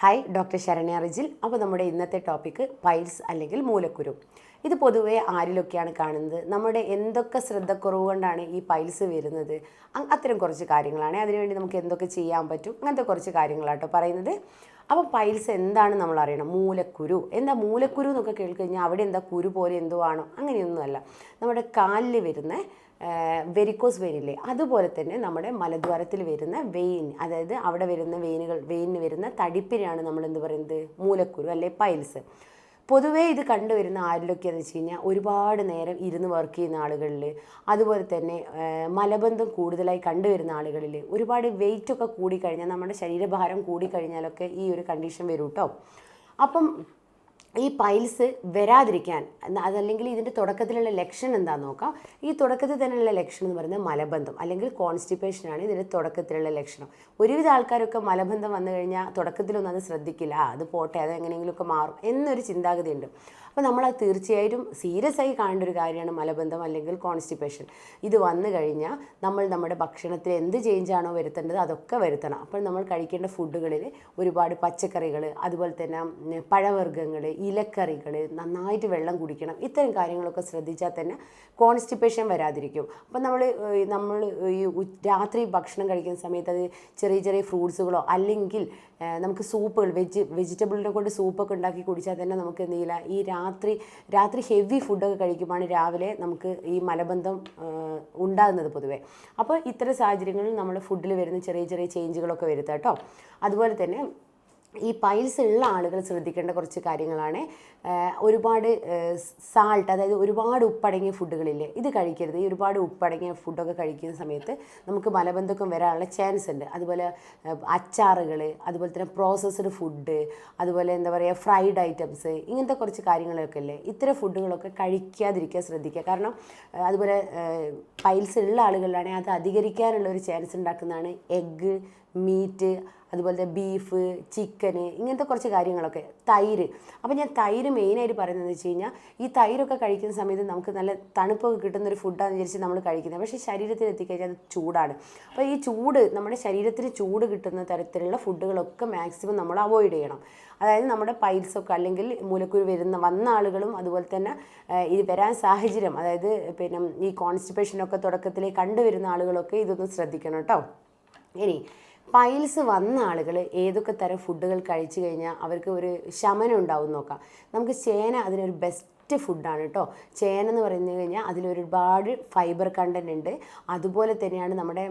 Hi doctor Saranya Rijil. അപ്പോൾ നമ്മുടെ ഇന്നത്തെ ടോപ്പിക്ക് പൈൽസ് അല്ലെങ്കിൽ മൂലക്കുരു. ഇത് പൊതുവേ ആരിലൊക്കെയാണ് കാണുന്നത്? നമ്മുടെ എന്തൊക്കെ ശ്രദ്ധക്കുറവ് കൊണ്ടാണ് ഈ പൈൽസ് വരുന്നത്? അത്തരം കുറച്ച് കാര്യങ്ങളാണ്. അതിനുവേണ്ടി നമുക്ക് എന്തൊക്കെ ചെയ്യാൻ പറ്റും? അങ്ങനത്തെ കുറച്ച് കാര്യങ്ങളാട്ടോ പറയുന്നത്. അപ്പോൾ പൈൽസ് എന്താണ് നമ്മൾ അറിയണം? മൂലക്കുരു. എന്താ മൂലക്കുരു എന്നൊക്കെ കേൾക്കഴിഞ്ഞാൽ അവിടെ എന്താ കുരു പോലെ എന്തോ ആണോ അങ്ങനെയൊന്നുമല്ല. നമ്മുടെ കാലിൽ വരുന്ന വെരിക്കോസ് വെയിനില്ലേ അതുപോലെ തന്നെ നമ്മുടെ മലദ്വാരത്തിൽ വരുന്ന വെയിൻ അതായത് അവിടെ വരുന്ന വെയിനുകൾ വെയിനിന് വരുന്ന തടിപ്പിനെയാണ് നമ്മൾ എന്ത് പറയുന്നത്? മൂലക്കുരു അല്ലെ പൈൽസ് പൊതുവേ ഇത് കണ്ടുവരുന്ന ആരിലൊക്കെയാണെന്ന് വെച്ച് കഴിഞ്ഞാൽ ഒരുപാട് നേരം ഇരുന്ന് വർക്ക് ചെയ്യുന്ന ആളുകളിൽ അതുപോലെ തന്നെ മലബന്ധം കൂടുതലായി കണ്ടുവരുന്ന ആളുകളിൽ ഒരുപാട് വെയിറ്റ് ഒക്കെ കൂടിക്കഴിഞ്ഞാൽ നമ്മുടെ ശരീരഭാരം കൂടിക്കഴിഞ്ഞാലൊക്കെ ഈ ഒരു കണ്ടീഷൻ വരും കേട്ടോ അപ്പം ഈ പൈൽസ് വരാതിരിക്കാൻ അതല്ലെങ്കിൽ ഇതിന്റെ തുടക്കത്തിലുള്ള ലക്ഷണം എന്താണെന്ന് നോക്കാം. ഈ തുടക്കത്തിൽ തന്നെയുള്ള ലക്ഷണം എന്ന് പറയുന്നത് മലബന്ധം അല്ലെങ്കിൽ കോൺസ്റ്റിപ്പേഷനാണ് ഇതിന്റെ തുടക്കത്തിലുള്ള ലക്ഷണം. ഒരുവിധ ആൾക്കാരൊക്കെ മലബന്ധം വന്നു കഴിഞ്ഞാൽ തുടക്കത്തിലൊന്നും അത് ശ്രദ്ധിക്കില്ല അത് പോട്ടെ അത് എങ്ങനെയെങ്കിലുമൊക്കെ മാറും എന്നൊരു ചിന്താഗതിയുണ്ട്. അപ്പോൾ നമ്മളത് തീർച്ചയായിട്ടും സീരിയസ് ആയി കാണേണ്ട ഒരു കാര്യമാണ് മലബന്ധം അല്ലെങ്കിൽ കോൺസ്റ്റിപ്പേഷൻ. ഇത് വന്നു കഴിഞ്ഞാൽ നമ്മൾ നമ്മുടെ ഭക്ഷണത്തിൽ എന്ത് ചേഞ്ചാണോ വരുത്തേണ്ടത് അതൊക്കെ വരുത്തണം. അപ്പോൾ നമ്മൾ കഴിക്കേണ്ട ഫുഡുകളിൽ ഒരുപാട് പച്ചക്കറികൾ അതുപോലെ തന്നെ പഴവർഗങ്ങൾ ഇലക്കറികൾ നന്നായിട്ട് വെള്ളം കുടിക്കണം ഇത്തരം കാര്യങ്ങളൊക്കെ ശ്രദ്ധിച്ചാൽ തന്നെ കോൺസ്റ്റിപ്പേഷൻ വരാതിരിക്കും. അപ്പം നമ്മൾ നമ്മൾ ഈ രാത്രി ഭക്ഷണം കഴിക്കുന്ന സമയത്ത് അത് ചെറിയ ചെറിയ ഫ്രൂട്ട്സുകളോ അല്ലെങ്കിൽ നമുക്ക് സൂപ്പുകൾ വെജ് വെജിറ്റബിളിനെ കൊണ്ട് സൂപ്പൊക്കെ ഉണ്ടാക്കി കുടിച്ചാൽ തന്നെ നമുക്ക് എന്തെങ്കിലും ഈ ഈ രാത്രി രാത്രി ഹെവി ഫുഡൊക്കെ കഴിക്കുമ്പോഴാണ് രാവിലെ നമുക്ക് ഈ മലബന്ധം ഉണ്ടാകുന്നത് പൊതുവേ. അപ്പോൾ ഇത്തരം സാഹചര്യങ്ങളിൽ നമ്മൾ ഫുഡിൽ വരുന്ന ചെറിയ ചെറിയ ചേഞ്ചുകളൊക്കെ വരുത്താം കേട്ടോ. അതുപോലെ തന്നെ ഈ പൈൽസ് ഉള്ള ആളുകൾ ശ്രദ്ധിക്കേണ്ട കുറച്ച് കാര്യങ്ങളാണ്. ഒരുപാട് സാൾട്ട് അതായത് ഒരുപാട് ഉപ്പടങ്ങിയ ഫുഡുകളില്ലേ ഇത് കഴിക്കരുത്. ഈ ഒരുപാട് ഉപ്പടങ്ങിയ ഫുഡൊക്കെ കഴിക്കുന്ന സമയത്ത് നമുക്ക് മലബന്ധക്കം വരാനുള്ള ചാൻസ് ഉണ്ട്. അതുപോലെ അച്ചാറുകൾ അതുപോലെ തന്നെ പ്രോസസ്ഡ് ഫുഡ് അതുപോലെ എന്താ പറയുക ഫ്രൈഡ് ഐറ്റംസ് ഇങ്ങനത്തെ കുറച്ച് കാര്യങ്ങളൊക്കെ അല്ലേ ഇത്തരം ഫുഡുകളൊക്കെ കഴിക്കാതിരിക്കാൻ ശ്രദ്ധിക്കുക. കാരണം അതുപോലെ പൈൽസ് ഉള്ള ആളുകളിലാണെങ്കിൽ അത് അധികരിക്കാനുള്ള ഒരു ചാൻസ് ഉണ്ടാക്കുന്നതാണ് എഗ്ഗ് മീറ്റ് അതുപോലെ ബീഫ് ചിക്കന് ഇങ്ങനത്തെ കുറച്ച് കാര്യങ്ങളൊക്കെ. തൈര്. അപ്പോൾ ഞാൻ തൈര് മെയിനായിട്ട് പറയുന്നത് വെച്ച് കഴിഞ്ഞാൽ ഈ തൈരൊക്കെ കഴിക്കുന്ന സമയത്ത് നമുക്ക് നല്ല തണുപ്പൊക്കെ കിട്ടുന്ന ഒരു ഫുഡാണെന്ന് വിചാരിച്ച് നമ്മൾ കഴിക്കുന്നത്. പക്ഷേ ശരീരത്തിൽ എത്തിക്കഴിഞ്ഞാൽ അത് ചൂടാണ്. അപ്പോൾ ഈ ചൂട് നമ്മുടെ ശരീരത്തിന് ചൂട് കിട്ടുന്ന തരത്തിലുള്ള ഫുഡുകളൊക്കെ മാക്സിമം നമ്മൾ അവോയ്ഡ് ചെയ്യണം. അതായത് നമ്മുടെ പൈൽസൊക്കെ അല്ലെങ്കിൽ മൂലക്കുരു വരുന്ന വന്ന ആളുകളും അതുപോലെ തന്നെ ഇത് വരാൻ സാഹചര്യം അതായത് പിന്നെ ഈ കോൺസ്റ്റിപ്പേഷനൊക്കെ തുടക്കത്തിലേ കണ്ടുവരുന്ന ആളുകളൊക്കെ ഇതൊന്ന് ശ്രദ്ധിക്കണം കേട്ടോ. ഇനി പൈൽസ് വന്ന ആളുകൾ ഏതൊക്കെ തരം ഫുഡുകൾ കഴിച്ചു കഴിഞ്ഞാൽ അവർക്ക് ഒരു ശമനം ഉണ്ടാവും നോക്കാം. നമുക്ക് ചേന അതിനൊരു ബെസ്റ്റ് ഫുഡാണ് കേട്ടോ. ചേന എന്ന് പറഞ്ഞു കഴിഞ്ഞാൽ അതിലൊരുപാട് ഫൈബർ കണ്ടന്റ് ഉണ്ട്. അതുപോലെ തന്നെയാണ് നമ്മുടെ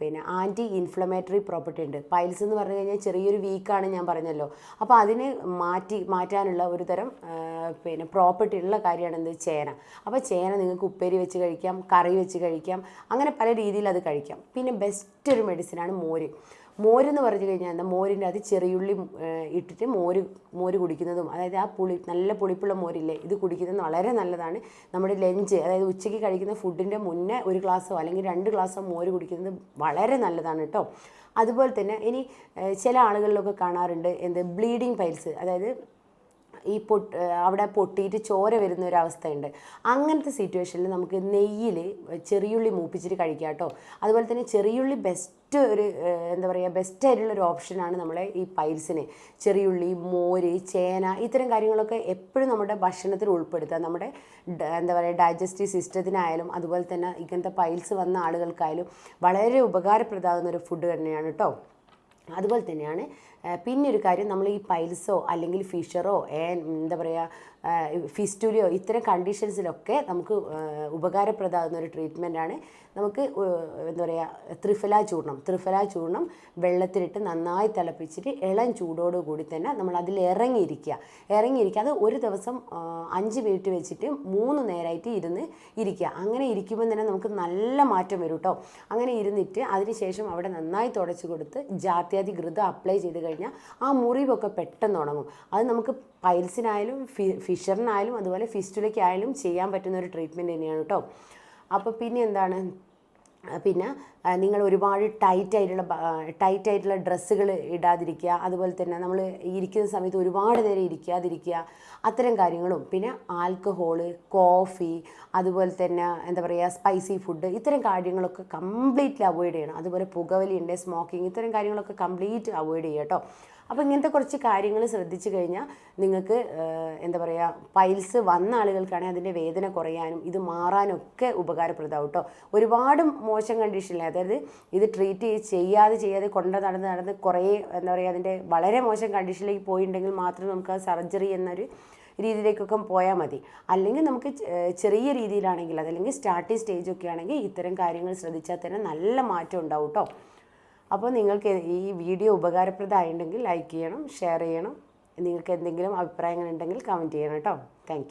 പിന്നെ ആന്റി ഇൻഫ്ലമേറ്ററി പ്രോപ്പർട്ടി ഉണ്ട്. പൈൽസ് എന്ന് പറഞ്ഞു കഴിഞ്ഞാൽ ചെറിയൊരു വീക്കാണ് ഞാൻ പറഞ്ഞല്ലോ. അപ്പോൾ അതിന് മാറ്റി മാറ്റാനുള്ള ഒരു തരം പിന്നെ പ്രോപ്പർട്ടി ഉള്ള കാര്യമാണ് എന്ത്? ചേന. അപ്പോൾ ചേന നിങ്ങൾക്ക് ഉപ്പേരി വെച്ച് കഴിക്കാം കറി വെച്ച് കഴിക്കാം അങ്ങനെ പല രീതിയിൽ അത് കഴിക്കാം. പിന്നെ ബെസ്റ്റ് ഒരു മെഡിസിനാണ് മോര്. മോര് എന്ന് പറഞ്ഞു കഴിഞ്ഞാൽ എന്താ? മോരിന്റെ അത് ചെറിയുള്ളി ഇട്ടിട്ട് മോര് മോര് കുടിക്കുന്നതും അതായത് ആ പുളി നല്ല പുളിപ്പുള്ള മോരില്ലേ ഇത് കുടിക്കുന്നത് വളരെ നല്ലതാണ്. നമ്മുടെ ലഞ്ച് അതായത് ഉച്ചയ്ക്ക് കഴിക്കുന്ന ഫുഡിന്റെ മുന്നേ ഒരു ഗ്ലാസ്സോ അല്ലെങ്കിൽ രണ്ട് ഗ്ലാസ്സോ മോര് കുടിക്കുന്നത് വളരെ നല്ലതാണ് കേട്ടോ. അതുപോലെ തന്നെ ഇനി ചില ആളുകളിലൊക്കെ കാണാറുണ്ട് എന്ത്? ബ്ലീഡിങ് പൈൽസ് അതായത് ഈ പൊട്ട് അവിടെ പൊട്ടിയിട്ട് ചോര വരുന്ന ഒരു അവസ്ഥയുണ്ട്. അങ്ങനത്തെ സിറ്റുവേഷനിൽ നമുക്ക് നെയ്യിൽ ചെറിയുള്ളി മൂപ്പിച്ചിട്ട് കഴിക്കാം കേട്ടോ. അതുപോലെ തന്നെ ചെറിയുള്ളി ബെസ്റ്റ് ഒരു എന്താ പറയുക ബെസ്റ്റ് ആയിട്ടുള്ള ഒരു ഓപ്ഷനാണ് നമ്മളെ ഈ പൈൽസിന്. ചെറിയുള്ളി മോര് ചേന ഇത്തരം കാര്യങ്ങളൊക്കെ എപ്പോഴും നമ്മുടെ ഭക്ഷണത്തിൽ ഉൾപ്പെടുത്തുക നമ്മുടെ എന്താ പറയുക ഡൈജസ്റ്റീവ് സിസ്റ്റത്തിനായാലും അതുപോലെ തന്നെ ഇങ്ങനത്തെ പൈൽസ് വന്ന ആളുകൾക്കായാലും വളരെ ഉപകാരപ്രദമാകുന്ന ഒരു ഫുഡ് തന്നെയാണ് കേട്ടോ. അതുപോലെ തന്നെയാണ് പിന്നെ ഒരു കാര്യം നമ്മൾ ഈ പൈൽസോ അല്ലെങ്കിൽ ഫിഷറോ എന്താ പറയുക ഫിസ്റ്റുലിയോ ഇത്തരം കണ്ടീഷൻസിലൊക്കെ നമുക്ക് ഉപകാരപ്രദമാകുന്ന ഒരു ട്രീറ്റ്മെന്റാണ്. നമുക്ക് എന്താ പറയുക ത്രിഫല ചൂർണം ത്രിഫല ചൂർണം വെള്ളത്തിലിട്ട് നന്നായി തിളപ്പിച്ചിട്ട് ഇളം ചൂടോട് കൂടി തന്നെ നമ്മൾ അതിൽ ഇറങ്ങിയിരിക്കുക. ഇറങ്ങിയിരിക്കുക. അത് ഒരു ദിവസം അഞ്ച് മിനിറ്റ് വെച്ചിട്ട് മൂന്ന് നേരമായിട്ട് ഇരുന്ന് ഇരിക്കുക. അങ്ങനെ ഇരിക്കുമ്പോൾ തന്നെ നമുക്ക് നല്ല മാറ്റം വരും കേട്ടോ അങ്ങനെ ഇരുന്നിട്ട് അതിനുശേഷം അവിടെ നന്നായി തുടച്ച് കൊടുത്ത് ജാത്യാതി ഘൃതം അപ്ലൈ ചെയ്ത് കഴിഞ്ഞാൽ ആ മുറിവൊക്കെ പെട്ടെന്ന് ഉണങ്ങും അത് നമുക്ക് പൈൽസിനായാലും ഫി ഫിഷറിനായാലും അതുപോലെ ഫിസ്റ്റുലയ്ക്കായാലും ചെയ്യാൻ പറ്റുന്ന ഒരു ട്രീറ്റ്മെന്റ് തന്നെയാണ് കേട്ടോ അപ്പോൾ പിന്നെ എന്താണ്? പിന്നെ നിങ്ങൾ ഒരുപാട് ടൈറ്റ് ആയിട്ടുള്ള ടൈറ്റ് ആയിട്ടുള്ള ഡ്രസ്സുകൾ ഇടാതിരിക്കുക. അതുപോലെ തന്നെ നമ്മൾ ഇരിക്കുന്ന സമയത്ത് ഒരുപാട് നേരം ഇരിക്കാതിരിക്കുക. അത്തരം കാര്യങ്ങളും. പിന്നെ ആൽക്കഹോൾ കോഫി അതുപോലെ തന്നെ എന്താ പറയുക സ്പൈസി ഫുഡ് ഇത്തരം കാര്യങ്ങളൊക്കെ കംപ്ലീറ്റ്ലി അവോയ്ഡ് ചെയ്യണം. അതുപോലെ പുകവലി ഉണ്ട് സ്മോക്കിംഗ് ഇത്തരം കാര്യങ്ങളൊക്കെ കംപ്ലീറ്റ് അവോയ്ഡ് ചെയ്യുക കേട്ടോ അപ്പോൾ ഇങ്ങനത്തെ കുറച്ച് കാര്യങ്ങൾ ശ്രദ്ധിച്ചു കഴിഞ്ഞാൽ നിങ്ങൾക്ക് എന്താ പറയുക പൈൽസ് വന്ന ആളുകൾക്കാണെങ്കിൽ അതിന്റെ വേദന കുറയാനും ഇത് മാറാനൊക്കെ ഉപകാരപ്രദമാവും കേട്ടോ ഒരുപാട് മോശം കണ്ടീഷനിൽ അതായത് ഇത് ട്രീറ്റ് ചെയ്യാതെ ചെയ്യാതെ കൊണ്ട് നടന്ന് നടന്ന് കുറേ എന്താ പറയുക അതിന്റെ വളരെ മോശം കണ്ടീഷനിലേക്ക് പോയിട്ടുണ്ടെങ്കിൽ മാത്രം നമുക്ക് ആ സർജറി എന്നൊരു രീതിയിലേക്കൊക്കെ പോയാൽ മതി. അല്ലെങ്കിൽ നമുക്ക് ചെറിയ രീതിയിലാണെങ്കിൽ അതല്ലെങ്കിൽ സ്റ്റാർട്ടിങ് സ്റ്റേജ് ഒക്കെ ആണെങ്കിൽ ഇത്തരം കാര്യങ്ങൾ ശ്രദ്ധിച്ചാൽ തന്നെ നല്ല മാറ്റം ഉണ്ടാവും കേട്ടോ അപ്പോൾ നിങ്ങൾക്ക് ഈ വീഡിയോ ഉപകാരപ്രദമായിട്ടുണ്ടെങ്കിൽ ലൈക്ക് ചെയ്യണം ഷെയർ ചെയ്യണം. നിങ്ങൾക്ക് എന്തെങ്കിലും അഭിപ്രായങ്ങൾ ഉണ്ടെങ്കിൽ കമന്റ് ചെയ്യണം കേട്ടോ താങ്ക്